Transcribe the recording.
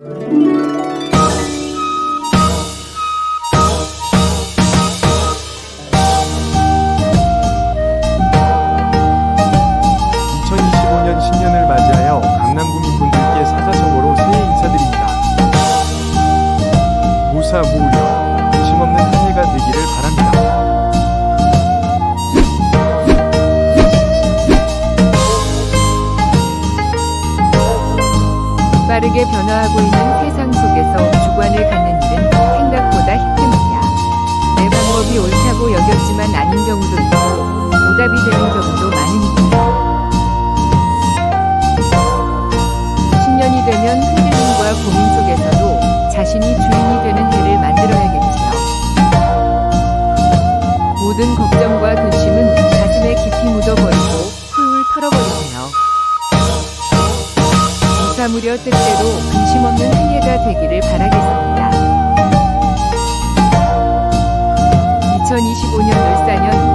(2025년) 신년을 맞이하여 강남 구민분들께 사자성어로 새해 인사드립니다. 무사무효 관심 없는 한 해가 되기를 빠르게 변화하고 있는 세상 속에서 주관을 갖는 일은 생각보다 힘듭니다. 내 방법이 옳다고 여겼지만 아닌 경우도 있고 오답이 되는 경우도 많으니까요. 신년이 되면 흔들림과 고민 속에서도 자신이 주인 무사무려 뜻대로 근심 없는 한 해가 되기를 바라겠습니다. 2025년 을사년